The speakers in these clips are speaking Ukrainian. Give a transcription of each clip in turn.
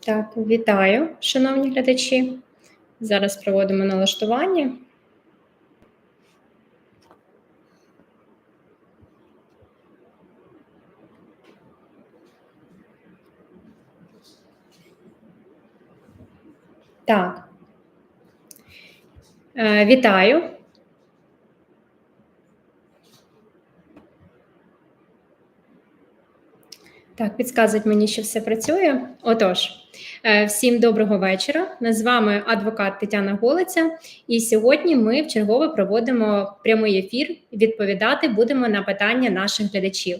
Так, вітаю, шановні глядачі. Зараз проводимо налаштування. Так. Е, Вітаю. Так, підказують мені, що все працює. Отож, е, всім доброго вечора. З вами адвокат Тетяна Голиця, і сьогодні ми вчергове проводимо прямий ефір. Відповідати будемо на питання наших глядачів.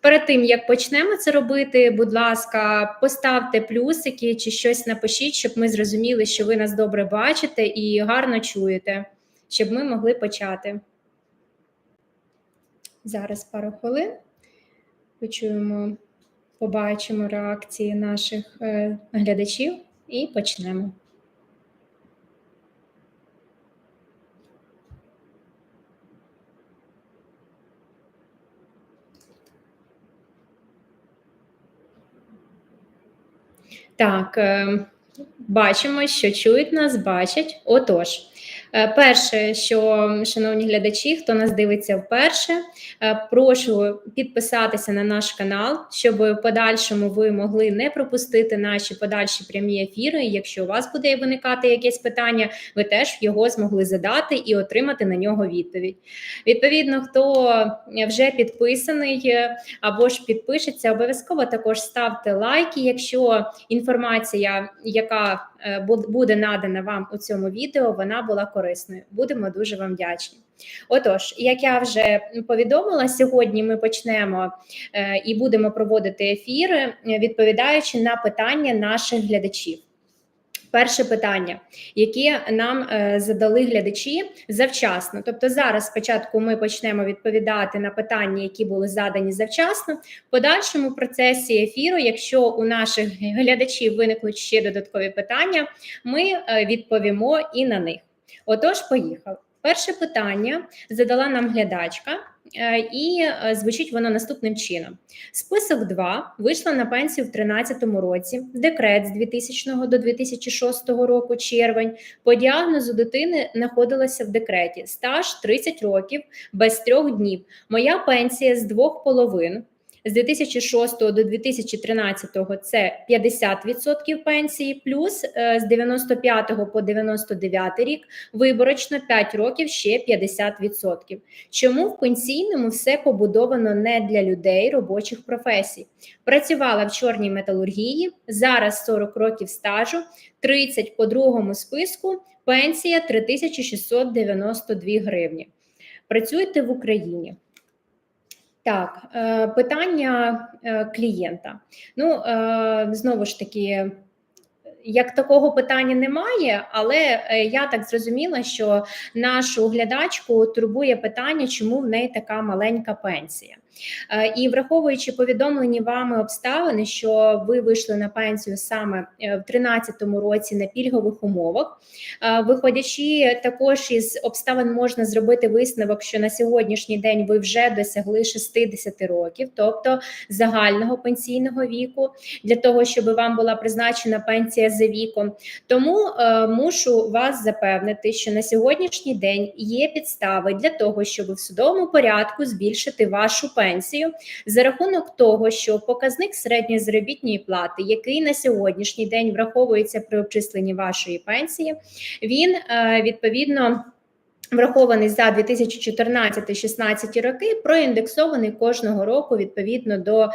Перед тим як почнемо це робити, будь ласка, поставте плюсики чи щось напишіть, щоб ми зрозуміли, що ви нас добре бачите і гарно чуєте, щоб ми могли почати. Зараз пару хвилин. Почуємо, побачимо реакції наших е, глядачів і почнемо. Так, е, бачимо, що чують нас, бачать. Отож, перше, що, шановні глядачі, хто нас дивиться вперше, е, прошу підписатися на наш канал, щоб в подальшому ви могли не пропустити наші подальші прямі ефіри. Якщо у вас буде виникати якесь питання, ви теж його змогли задати і отримати на нього відповідь. Відповідно, хто вже підписаний або ж підпишеться, обов'язково також ставте лайки, якщо інформація, яка е, буде надана вам у цьому відео, вона була корисною. Будемо дуже вам вдячні. Отож, як я вже повідомила, сьогодні ми почнемо е, і будемо проводити ефіри, відповідаючи на питання наших глядачів. Перше питання, яке нам е, задали глядачі завчасно. Тобто, зараз спочатку ми почнемо відповідати на питання, які були задані завчасно. В подальшому процесі ефіру, якщо у наших глядачів виникнуть ще додаткові питання, ми е, відповімо і на них. Отож, поїхали. Перше питання задала нам глядачка, е, і е, звучить воно наступним чином: список 2 вийшла на пенсію в 2013 році, декрет з 2000 до 2006 року, червень. По діагнозу дитини знаходилася в декреті. Стаж 30 років без трьох днів. Моя пенсія з двох половин з 2006 до 2013 це 50% пенсії, плюс е, з 95 по 99 рік виборочно 5 років ще 50%. Чому в пенсійному все побудовано не для людей робочих професій? Працювала в чорній металургії, зараз 40 років стажу, 30 по другому списку, пенсія 3692 гривні. Працюєте в Україні. Так, е, питання е, клієнта. Ну, е, знову ж таки, як такого питання немає, але я так зрозуміла, що нашу глядачку турбує питання, чому в неї така маленька пенсія. Е, і враховуючи повідомлені вами обставини, що ви вийшли на пенсію саме е, в 2013 році на пільгових умовах, е, виходячи також із обставин, можна зробити висновок, що на сьогоднішній день ви вже досягли 60 років, тобто загального пенсійного віку, для того, щоб вам була призначена пенсія за віком. Тому мушу вас запевнити, що на сьогоднішній день є підстави для того, щоб в судовому порядку збільшити вашу пенсію пенсію за рахунок того, що показник середньої заробітної плати, який на сьогоднішній день враховується при обчисленні вашої пенсії, він е, відповідно. Врахований за 2014-16 роки, проіндексований кожного року відповідно до е,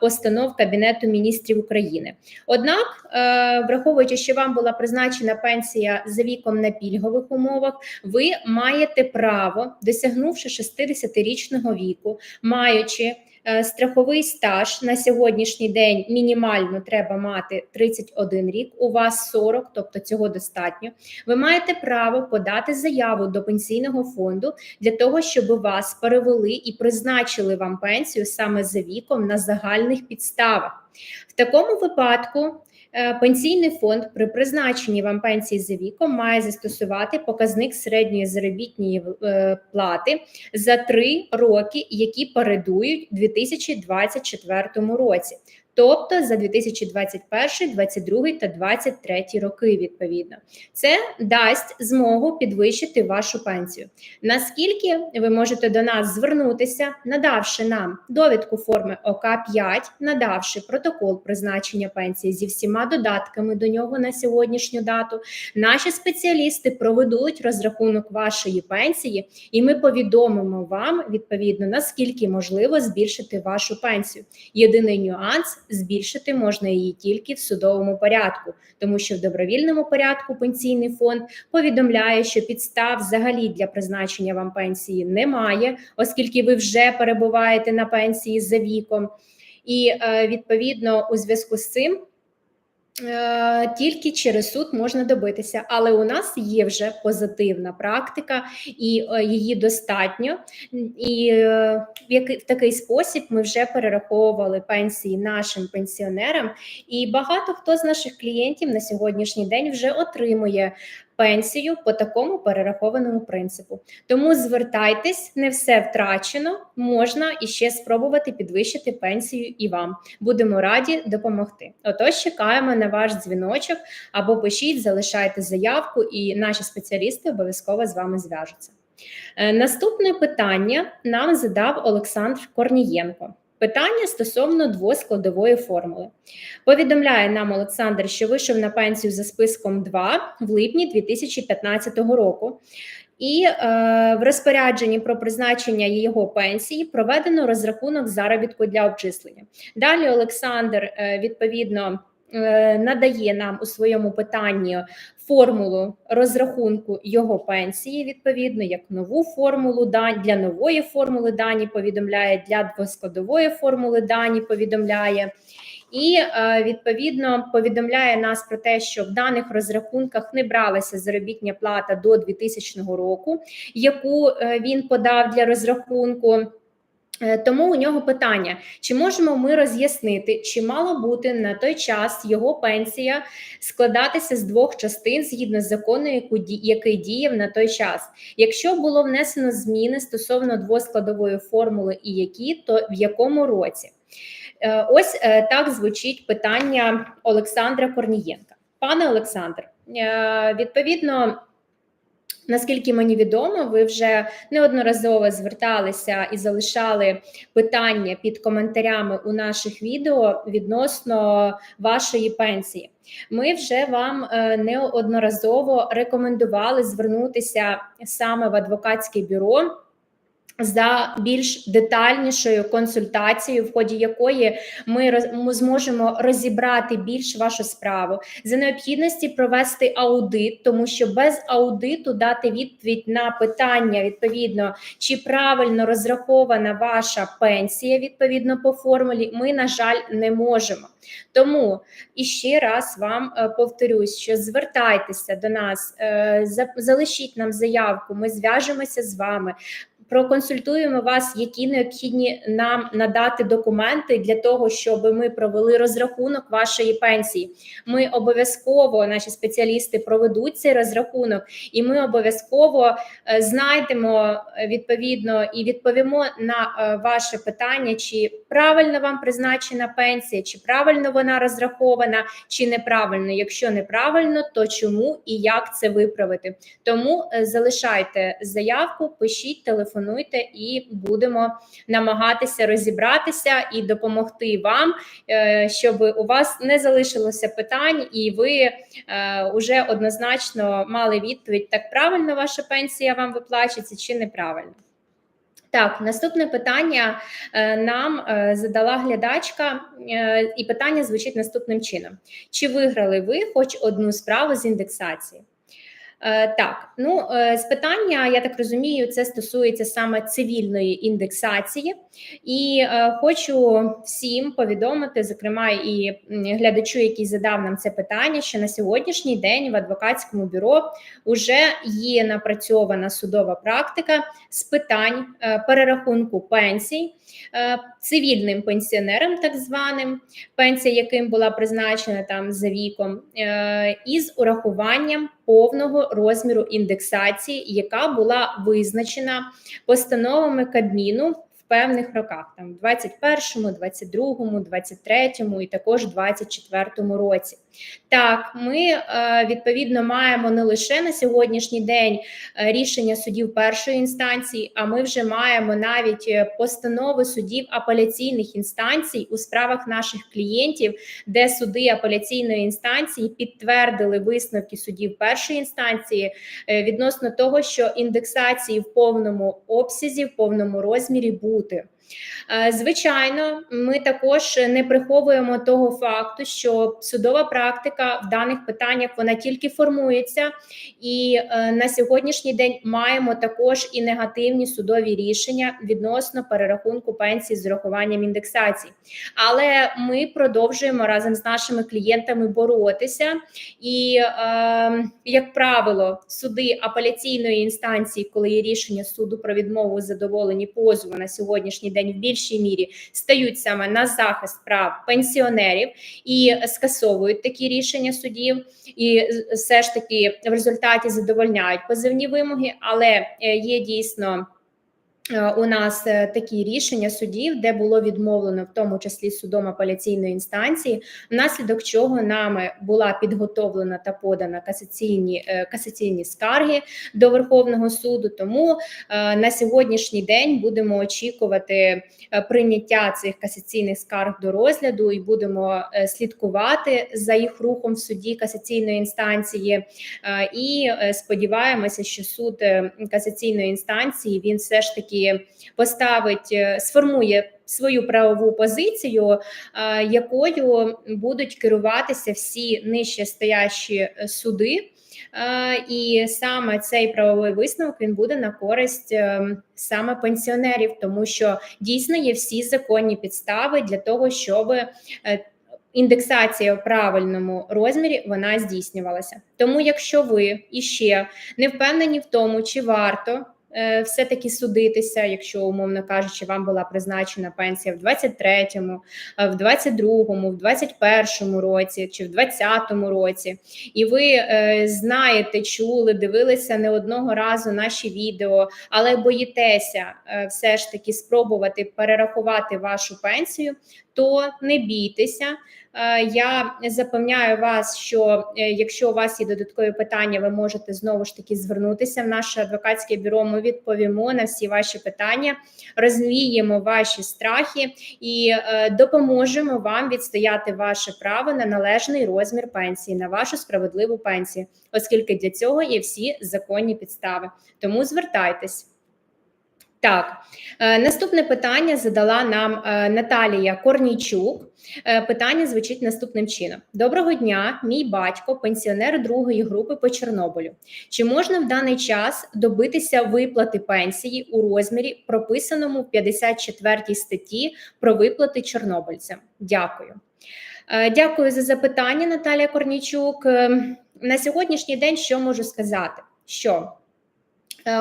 постанов Кабінету міністрів України. Однак, е, враховуючи, що вам була призначена пенсія за віком на пільгових умовах, ви маєте право, досягнувши 60-річного віку, маючи страховий стаж на сьогоднішній день мінімально треба мати 31 рік. У вас 40, тобто цього достатньо. Ви маєте право подати заяву до пенсійного фонду для того, щоб вас перевели і призначили вам пенсію саме за віком на загальних підставах. В такому випадку. Е, пенсійний фонд при призначенні вам пенсії за віком має застосувати показник середньої заробітної е, плати за три роки, які передують 2024 році. Тобто за 2021, 2022 та 2023 роки. Відповідно, це дасть змогу підвищити вашу пенсію. Наскільки ви можете до нас звернутися, надавши нам довідку форми ОК 5 надавши протокол призначення пенсії зі всіма додатками до нього на сьогоднішню дату, наші спеціалісти проведуть розрахунок вашої пенсії, і ми повідомимо вам відповідно наскільки можливо збільшити вашу пенсію. Єдиний нюанс збільшити можна її тільки в судовому порядку, тому що в добровільному порядку пенсійний фонд повідомляє, що підстав взагалі для призначення вам пенсії немає, оскільки ви вже перебуваєте на пенсії за віком, і е, відповідно у зв'язку з цим. Е, тільки через суд можна добитися, але у нас є вже позитивна практика, і е, її достатньо. І е, в такий спосіб ми вже перераховували пенсії нашим пенсіонерам, і багато хто з наших клієнтів на сьогоднішній день вже отримує пенсію по такому перерахованому принципу. Тому звертайтесь, не все втрачено, можна і ще спробувати підвищити пенсію і вам. Будемо раді допомогти. Отож, чекаємо на ваш дзвіночок або пишіть, залишайте заявку, і наші спеціалісти обов'язково з вами зв'яжуться. Е, Наступне питання нам задав Олександр Корнієнко. Питання стосовно двоскладової формули. Повідомляє нам Олександр, що вийшов на пенсію за списком 2 в липні 2015 року. І е, в розпорядженні про призначення його пенсії проведено розрахунок заробітку для обчислення. Далі Олександр е, відповідно надає нам у своєму питанні формулу розрахунку його пенсії, відповідно, як нову формулу дань для нової формули дані повідомляє, для двоскладової формули дані повідомляє. І е, відповідно повідомляє нас про те, що в даних розрахунках не бралася заробітня плата до 2000 року, яку е, він подав для розрахунку. Е, Тому у нього питання: чи можемо ми роз'яснити, чи мало бути на той час його пенсія складатися з двох частин згідно з закону, який діяв на той час? Якщо було внесено зміни стосовно двоскладової формули, і які, то в якому році? Е, Ось е, так звучить питання Олександра Корнієнка. Пане Олександр, відповідно. Наскільки мені відомо, ви вже неодноразово зверталися і залишали питання під коментарями у наших відео відносно вашої пенсії. Ми вже вам е, неодноразово рекомендували звернутися саме в адвокатське бюро. За більш детальнішою консультацією, в ході якої ми роз, ми зможемо розібрати більш вашу справу за необхідності провести аудит, тому що без аудиту дати відповідь на питання відповідно, чи правильно розрахована ваша пенсія відповідно по формулі, ми на жаль не можемо. Тому і ще раз вам е, повторюсь, що звертайтеся до нас, е, за- залишіть нам заявку, ми зв'яжемося з вами. Проконсультуємо вас, які необхідні нам надати документи для того, щоб ми провели розрахунок вашої пенсії. Ми обов'язково, наші спеціалісти проведуть цей розрахунок, і ми обов'язково е, знайдемо е, відповідно і відповімо на е, ваше питання, чи правильно вам призначена пенсія, чи правильно вона розрахована, чи неправильно. Якщо неправильно, то чому і як це виправити? Тому залишайте заявку, пишіть, телефонуйте, і будемо намагатися розібратися і допомогти вам, е, щоб у вас не залишилося питань, і ви вже однозначно мали відповідь: так правильно ваша пенсія вам виплачується чи неправильно. Так, наступне питання е, нам е, задала глядачка, е, і питання звучить наступним чином: чи виграли ви хоч одну справу з індексації? Е, Так, ну е, з питання, я так розумію, це стосується саме цивільної індексації, і е, хочу всім повідомити, зокрема і глядачу, який задав нам це питання, що на сьогоднішній день в адвокатському бюро вже є напрацьована судова практика з питань перерахунку пенсій цивільним пенсіонерам, так званим, пенсія яким була призначена там за віком, е, із урахуванням повного розміру індексації, яка була визначена постановами Кабміну певних роках, там в 21-му, 22-му, 23-му і також 24-му році. Так, ми е, відповідно маємо не лише на сьогоднішній день е, рішення судів першої інстанції, а ми вже маємо навіть е, постанови судів апеляційних інстанцій у справах наших клієнтів, де суди апеляційної інстанції підтвердили висновки судів першої інстанції відносно того, що індексації в повному обсязі, в повному розмірі бути. Е, звичайно, ми також не приховуємо того факту, що судова практика в даних питаннях вона тільки формується, і е, на сьогоднішній день маємо також і негативні судові рішення відносно перерахунку пенсій з урахуванням індексації. Але ми продовжуємо разом з нашими клієнтами боротися, і, е, як правило, суди апеляційної інстанції, коли є рішення суду про відмову задоволені позову на сьогоднішній день в більшій мірі стають саме на захист прав пенсіонерів і скасовують такі рішення судів, і все ж таки в результаті задовольняють позивні вимоги, але е, є дійсно. Е, у нас е, такі рішення судів, де було відмовлено, в тому числі судом апеляційної інстанції, внаслідок чого нами була підготовлена та подана касаційні е, касаційні скарги до Верховного суду. Тому на сьогоднішній день будемо очікувати прийняття цих касаційних скарг до розгляду і будемо слідкувати за їх рухом в суді касаційної інстанції. І сподіваємося, що суд касаційної інстанції він все ж таки таки поставить, е, сформує свою правову позицію, е, якою будуть керуватися всі нижче стоящі е, суди. І саме цей правовий висновок він буде на користь саме пенсіонерів, тому що дійсно є всі законні підстави для того, щоб індексація в правильному розмірі вона здійснювалася. Тому, якщо ви іще не впевнені в тому, чи варто Е, все-таки судитися, якщо, умовно кажучи, вам була призначена пенсія в 23-му, е, в 22-му, в 21-му році чи в 20-му році, і ви е, знаєте, чули, дивилися не одного разу наші відео, але боїтеся все ж таки спробувати перерахувати вашу пенсію, то не бійтеся. Е, я запевняю вас, що е, якщо у вас є додаткові питання, ви можете знову ж таки звернутися в наше адвокатське бюро. Ми відповімо на всі ваші питання, розвіємо ваші страхи і е, допоможемо вам відстояти ваше право на належний розмір пенсії, на вашу справедливу пенсію, оскільки для цього є всі законні підстави. Тому звертайтесь. Так, е, наступне питання задала нам е, Наталія Корнійчук. Е, питання звучить наступним чином: Доброго дня, мій батько, пенсіонер другої групи по Чорнобилю. Чи можна в даний час добитися виплати пенсії у розмірі, прописаному в 54 статті про виплати чорнобильцям? Дякую. Дякую за запитання, Наталія Корнійчук. На сьогоднішній день що можу сказати? Що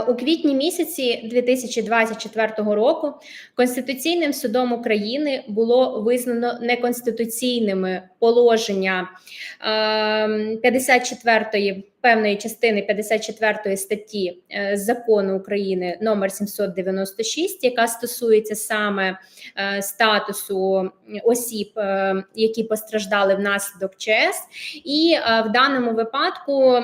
у квітні місяці 2024 року Конституційним судом України було визнано неконституційними положення 54-ї ем, певної частини 54 статті е, закону України номер 796, яка стосується саме е, статусу осіб, які постраждали внаслідок ЧС, і в даному випадку.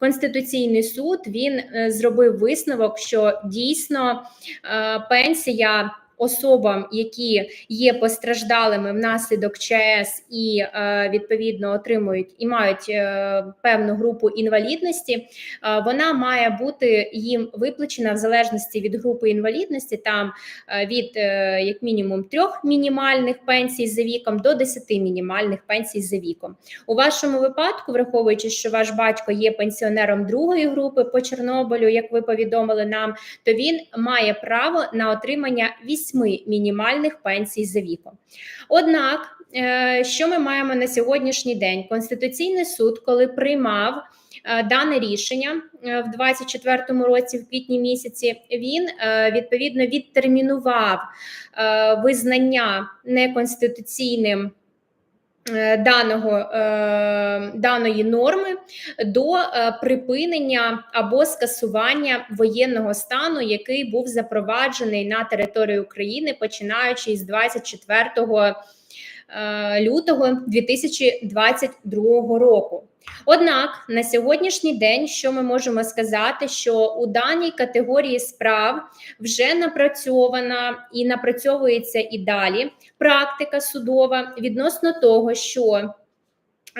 Конституційний суд він е, зробив висновок, що дійсно е, пенсія особам, які є постраждалими внаслідок ЧС і е, відповідно отримують і мають е, певну групу інвалідності, е, вона має бути їм виплачена в залежності від групи інвалідності, там від як мінімум трьох мінімальних пенсій за віком до 10 мінімальних пенсій за віком. У вашому випадку, враховуючи, що ваш батько є пенсіонером другої групи по Чорнобилю, як ви повідомили нам, то він має право на отримання 8 восьми мінімальних пенсій за віком. Однак, е, що ми маємо на сьогоднішній день? Конституційний суд, коли приймав е, дане рішення в в 2024 році, в квітні місяці, він відповідно відтермінував визнання неконституційним. Е, даного, е, даної норми до е, припинення або скасування воєнного стану, який був запроваджений на території України починаючи з 24 е, лютого 2022 року. Однак на сьогоднішній день, що ми можемо сказати, що у даній категорії справ вже напрацьована і напрацьовується і далі практика судова відносно того, що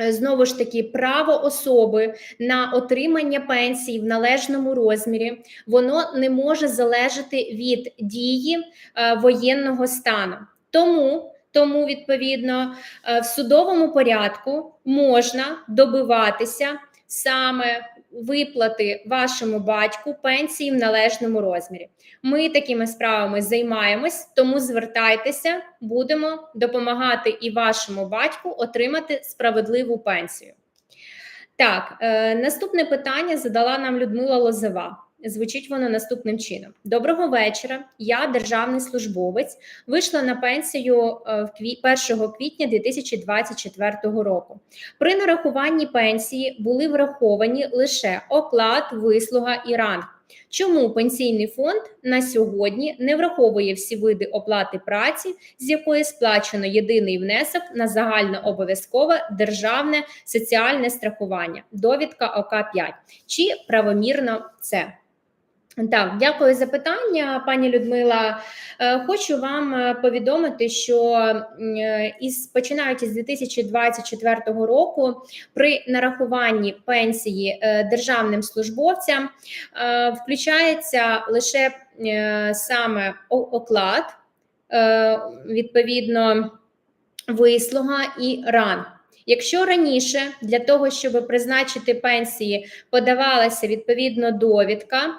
е, Знову ж таки, право особи на отримання пенсії в належному розмірі, воно не може залежати від дії е, воєнного стану. Тому тому, відповідно, е, в судовому порядку можна добиватися саме виплати вашому батьку пенсії в належному розмірі. Ми такими справами займаємось, тому звертайтеся, будемо допомагати і вашому батьку отримати справедливу пенсію. Так, е, наступне питання задала нам Людмила Лозова. Звучить воно наступним чином: Доброго вечора. Я державний службовець. Вийшла на пенсію е, в кві... 1 квітня 2024 року. При нарахуванні пенсії були враховані лише оклад, вислуга і ранг. Чому пенсійний фонд на сьогодні не враховує всі види оплати праці, з якої сплачено єдиний внесок на загальнообов'язкове державне соціальне страхування? Довідка ОК 5 Чи правомірно це? Так, дякую за питання, пані Людмила. Е, Хочу вам е, повідомити, що е, із починаючи з 2024 року, при нарахуванні пенсії державним службовцям включається лише саме оклад, відповідно, вислуга і ранг. Якщо раніше для того, щоб призначити пенсії, подавалася відповідно довідка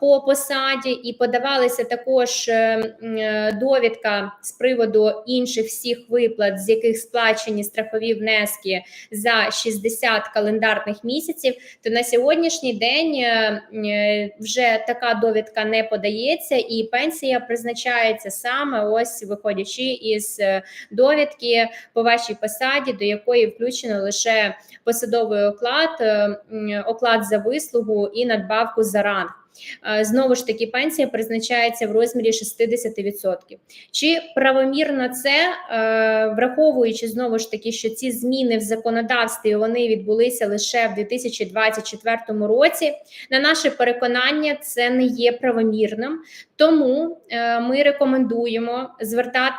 по посаді, і подавалася також е, е, довідка з приводу інших всіх виплат, з яких сплачені страхові внески за 60 календарних місяців, то на сьогоднішній день е, вже така довідка не подається, і пенсія призначається саме ось виходячи із довідки по вашій посаді, до якої включено лише посадовий оклад, е, оклад за вислугу і надбавку за ранг. Е, Знову ж таки, пенсія призначається в розмірі 60%. Чи правомірно це, е, враховуючи знову ж таки, що ці зміни в законодавстві вони відбулися лише в 2024 році? На наше переконання, це не є правомірним, тому ми рекомендуємо звертатися.